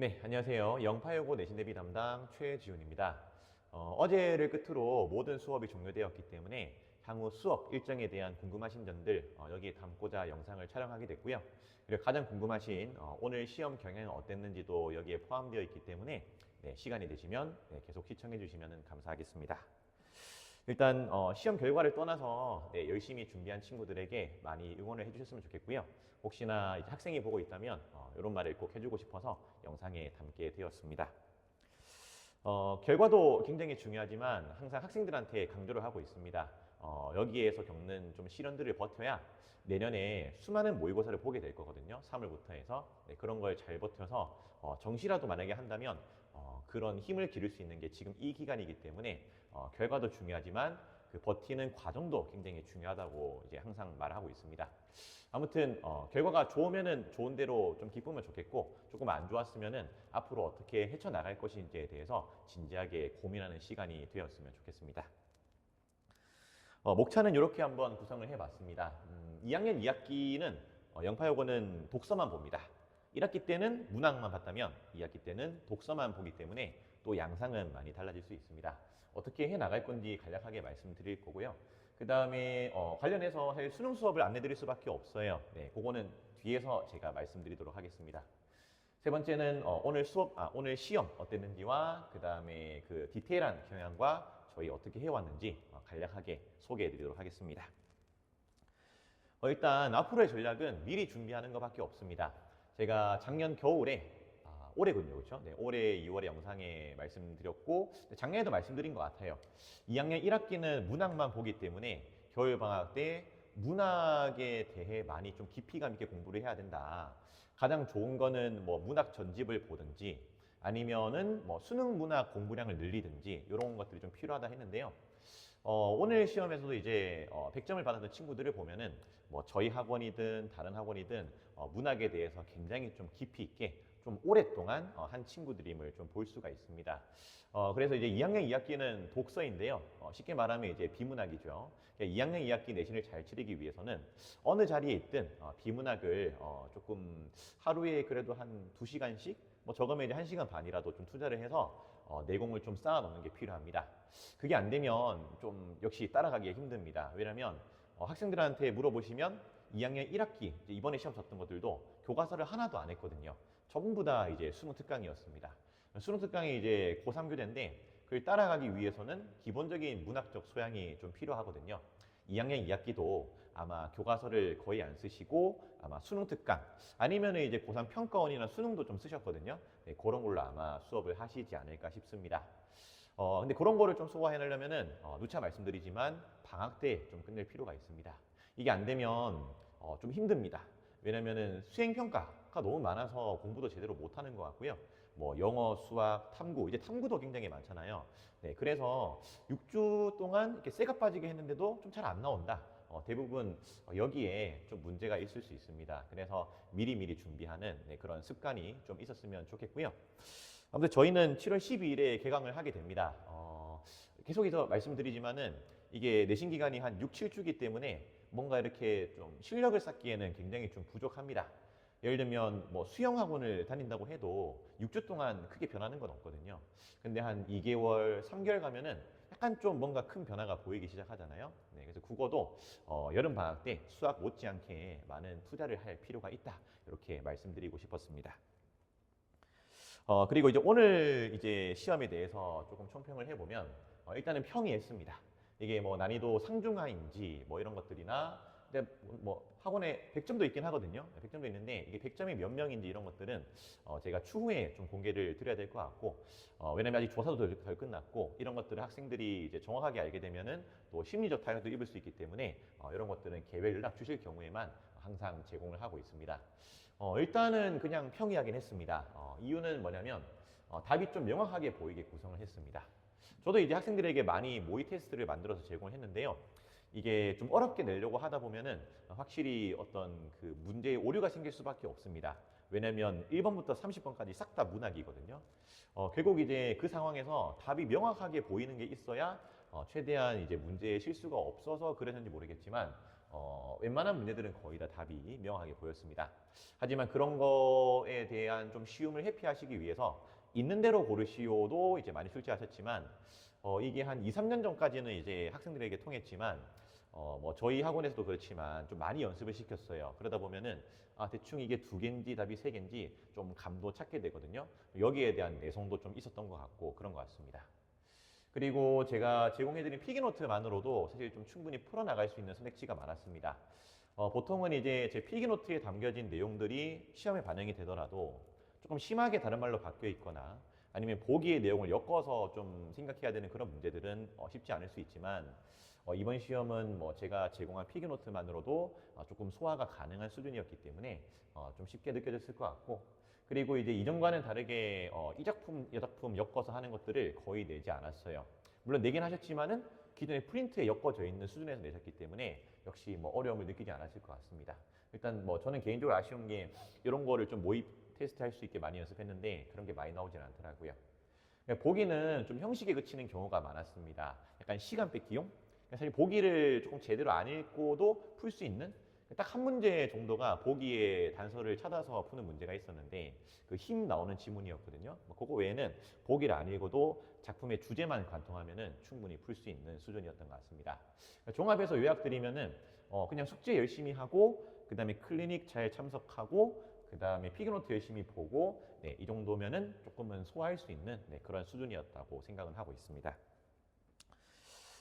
네, 안녕하세요. 영파여고 내신 대비 담당 최지훈입니다. 어, 제를 끝으로 모든 수업이 종료되었기 때문에 향후 수업 일정에 대한 궁금하신 점들 어, 여기에 담고자 영상을 촬영하게 됐고요. 그리고 가장 궁금하신 어, 오늘 시험 경향은 어땠는지도 여기에 포함되어 있기 때문에 네, 시간이 되시면 네, 계속 시청해 주시면 감사하겠습니다. 일단 어, 시험 결과를 떠나서 네, 열심히 준비한 친구들에게 많이 응원을 해주셨으면 좋겠고요. 혹시나 이제 학생이 보고 있다면 어, 이런 말을 꼭 해주고 싶어서 영상에 담게 되었습니다. 어, 결과도 굉장히 중요하지만 항상 학생들한테 강조를 하고 있습니다. 어, 여기에서 겪는 좀 시련들을 버텨야 내년에 수많은 모의고사를 보게 될 거거든요. 3월부터 해서 네, 그런 걸 잘 버텨서 어, 정시라도 만약에 한다면 어, 그런 힘을 기를 수 있는 게 지금 이 기간이기 때문에 어, 결과도 중요하지만 그 버티는 과정도 굉장히 중요하다고 이제 항상 말하고 있습니다. 아무튼 어, 결과가 좋으면은 좋은 대로 좀 기쁘면 좋겠고 조금 안 좋았으면은 앞으로 어떻게 헤쳐 나갈 것인지에 대해서 진지하게 고민하는 시간이 되었으면 좋겠습니다. 어, 목차는 이렇게 한번 구성을 해봤습니다. 음, 2학년 2학기는 어, 영파여고는 독서만 봅니다. 1학기 때는 문학만 봤다면 2학기 때는 독서만 보기 때문에 또 양상은 많이 달라질 수 있습니다. 어떻게 해 나갈 건지 간략하게 말씀드릴 거고요. 그 다음에 어, 관련해서 할 수능 수업을 안내드릴 수밖에 없어요. 네, 그거는 뒤에서 제가 말씀드리도록 하겠습니다. 세 번째는 어, 오늘 수업, 아, 오늘 시험 어땠는지와 그 다음에 그 디테일한 경향과 저희 어떻게 해왔는지 어, 간략하게 소개해드리도록 하겠습니다. 어, 일단 앞으로의 전략은 미리 준비하는 것밖에 없습니다. 제가 작년 겨울에 아, 올해군요, 그렇죠? 네, 올해 2월에 영상에 말씀드렸고 네, 작년에도 말씀드린 것 같아요. 2학년 1학기는 문학만 보기 때문에 겨울 방학 때 문학에 대해 많이 좀 깊이감 있게 공부를 해야 된다. 가장 좋은 거는 뭐 문학 전집을 보든지 아니면은 뭐 수능 문학 공부량을 늘리든지 이런 것들이 좀 필요하다 했는데요. 어, 오늘 시험에서도 이제 어, 100점을 받았던 친구들을 보면은 뭐 저희 학원이든 다른 학원이든 어, 문학에 대해서 굉장히 좀 깊이 있게 좀 오랫동안 어, 한 친구들임을 좀 볼 수가 있습니다. 어, 그래서 이제 2학년 2학기는 독서인데요. 어, 쉽게 말하면 이제 비문학이죠. 2학년 2학기 내신을 잘 치르기 위해서는 어느 자리에 있든 어, 비문학을 어, 조금 하루에 그래도 한 2시간씩 뭐 적으면 이제 1시간 반이라도 좀 투자를 해서 어, 내공을 좀 쌓아 놓는 게 필요합니다. 그게 안 되면 좀 역시 따라가기가 힘듭니다. 왜냐면 어, 학생들한테 물어보시면 2학년 1학기 이번에 시험 쳤던 것들도 교과서를 하나도 안 했거든요. 전부 다 이제 수능 특강이었습니다. 수능 특강이 이제 고3 교대인데 그걸 따라가기 위해서는 기본적인 문학적 소양이 좀 필요하거든요. 2학년 2학기도 아마 교과서를 거의 안 쓰시고 아마 수능 특강 아니면 이제 고3 평가원이나 수능도 좀 쓰셨거든요. 네, 그런 걸로 아마 수업을 하시지 않을까 싶습니다. 어, 근데 그런 거를 좀 소화해내려면은 어, 누차 말씀드리지만 방학 때 좀 끝낼 필요가 있습니다. 이게 안 되면 어, 좀 힘듭니다. 왜냐면은 수행 평가가 너무 많아서 공부도 제대로 못 하는 것 같고요. 뭐 영어, 수학, 탐구 이제 탐구도 굉장히 많잖아요. 네, 그래서 6주 동안 이렇게 쇠가 빠지게 했는데도 좀 잘 안 나온다. 어, 대부분 어, 여기에 좀 문제가 있을 수 있습니다. 그래서 미리미리 준비하는 네, 그런 습관이 좀 있었으면 좋겠고요. 아무튼 저희는 7월 12일에 개강을 하게 됩니다. 어, 계속해서 말씀드리지만은 이게 내신 기간이 한 6, 7주기 때문에 뭔가 이렇게 좀 실력을 쌓기에는 굉장히 좀 부족합니다. 예를 들면 뭐 수영 학원을 다닌다고 해도 6주 동안 크게 변하는 건 없거든요. 근데 한 2개월, 3개월 가면은 약간 좀 뭔가 큰 변화가 보이기 시작하잖아요. 네, 그래서 국어도 어, 여름 방학 때 수학 못지않게 많은 투자를 할 필요가 있다. 이렇게 말씀드리고 싶었습니다. 어, 그리고 이제 오늘 이제 시험에 대해서 조금 총평을 해보면 어, 일단은 평이 했습니다. 이게 뭐 난이도 상중하인지 뭐 이런 것들이나 근데 뭐 학원에 100점도 있긴 하거든요. 100점도 있는데 이게 100점이 몇 명인지 이런 것들은 어 제가 추후에 좀 공개를 드려야 될 것 같고 어 왜냐면 아직 조사도 덜, 덜, 끝났고 이런 것들을 학생들이 이제 정확하게 알게 되면은 또 심리적 타격도 입을 수 있기 때문에 어 이런 것들은 개별 연락 주실 경우에만 항상 제공을 하고 있습니다. 어 일단은 그냥 평이하긴 했습니다. 어 이유는 뭐냐면 어 답이 좀 명확하게 보이게 구성을 했습니다. 저도 이제 학생들에게 많이 모의 테스트를 만들어서 제공을 했는데요. 이게 좀 어렵게 내려고 하다 보면은 확실히 어떤 그 문제에 오류가 생길 수밖에 없습니다. 왜냐면 1번부터 30번까지 싹 다 문학이거든요. 어, 결국 이제 그 상황에서 답이 명확하게 보이는 게 있어야 어, 최대한 이제 문제에 실수가 없어서 그랬는지 모르겠지만 어, 웬만한 문제들은 거의 다 답이 명확하게 보였습니다. 하지만 그런 거에 대한 좀 쉬움을 회피하시기 위해서 있는 대로 고르시오도 이제 많이 출제하셨지만 어, 이게 한 2, 3년 전까지는 이제 학생들에게 통했지만 어, 뭐 저희 학원에서도 그렇지만 좀 많이 연습을 시켰어요. 그러다 보면은 아, 대충 이게 두 개인지 답이 세 개인지 좀 감도 찾게 되거든요. 여기에 대한 내성도 좀 있었던 것 같고 그런 것 같습니다. 그리고 제가 제공해드린 필기노트만으로도 사실 좀 충분히 풀어나갈 수 있는 선택지가 많았습니다. 어, 보통은 이제 제 필기노트에 담겨진 내용들이 시험에 반영이 되더라도 조금 심하게 다른 말로 바뀌어 있거나 아니면 보기의 내용을 엮어서 좀 생각해야 되는 그런 문제들은 어, 쉽지 않을 수 있지만 어, 이번 시험은 뭐 제가 제공한 필기노트만으로도 어, 조금 소화가 가능한 수준이었기 때문에 어, 좀 쉽게 느껴졌을 것 같고 그리고 이제 이전과는 다르게 어, 이 작품, 이 작품 엮어서 하는 것들을 거의 내지 않았어요. 물론 내긴 하셨지만은 기존에 프린트에 엮어져 있는 수준에서 내셨기 때문에 역시 뭐 어려움을 느끼지 않았을 것 같습니다. 일단 뭐 저는 개인적으로 아쉬운 게 이런 거를 좀 모의 테스트 할 수 있게 많이 연습했는데 그런 게 많이 나오진 않더라고요. 보기는 좀 형식에 그치는 경우가 많았습니다. 약간 시간 뺏기용? 사실 보기를 조금 제대로 안 읽고도 풀 수 있는 딱 한 문제 정도가 보기의 단서를 찾아서 푸는 문제가 있었는데 그 힘 나오는 지문이었거든요. 뭐 그거 외에는 보기를 안 읽어도 작품의 주제만 관통하면은 충분히 풀 수 있는 수준이었던 것 같습니다. 종합해서 요약드리면은 어 그냥 숙제 열심히 하고 그다음에 클리닉 잘 참석하고 그 다음에 피그노트 열심히 보고 네, 이 정도면은 조금은 소화할 수 있는 네, 그런 수준이었다고 생각을 하고 있습니다.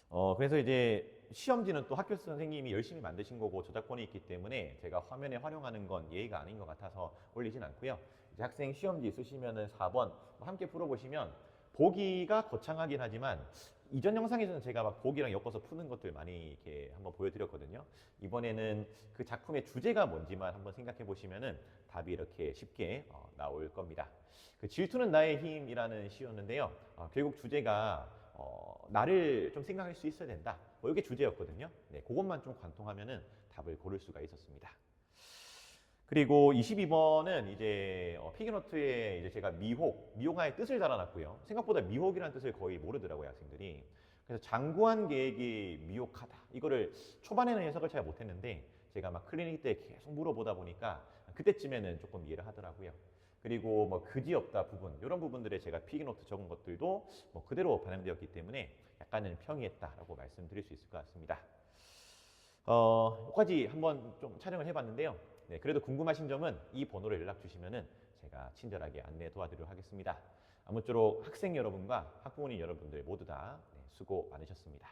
어, 그래서 이제 시험지는 또 학교 선생님이 열심히 만드신 거고 저작권이 있기 때문에 제가 화면에 활용하는 건 예의가 아닌 것 같아서 올리진 않고요. 이제 학생 시험지 쓰시면은 4번 함께 풀어보시면 보기가 거창하긴 하지만 이전 영상에서는 제가 막 보기랑 엮어서 푸는 것들 많이 이렇게 한번 보여드렸거든요. 이번에는 그 작품의 주제가 뭔지만 한번 생각해 보시면은 답이 이렇게 쉽게 어, 나올 겁니다. 그 질투는 나의 힘이라는 시였는데요. 어, 결국 주제가 어, 나를 좀 생각할 수 있어야 된다. 뭐 이게 주제였거든요. 네, 그것만 좀 관통하면은 답을 고를 수가 있었습니다. 그리고 22번은 이제 어, 피기노트에 이제 제가 미혹, 미혹화의 뜻을 달아놨고요. 생각보다 미혹이라는 뜻을 거의 모르더라고요, 학생들이. 그래서 장구한 계획이 미혹하다. 이거를 초반에는 해석을 잘 못했는데 제가 막 클리닉 때 계속 물어보다 보니까 그때쯤에는 조금 이해를 하더라고요. 그리고 뭐 그지없다 부분 이런 부분들에 제가 피기노트 적은 것들도 뭐 그대로 반영되었기 때문에 약간은 평이했다라고 말씀드릴 수 있을 것 같습니다. 어, 여기까지 한번 좀 촬영을 해봤는데요. 네, 그래도 궁금하신 점은 이 번호로 연락 주시면은 제가 친절하게 안내 도와드리도록 하겠습니다. 아무쪼록 학생 여러분과 학부모님 여러분들 모두 다 네, 수고 많으셨습니다.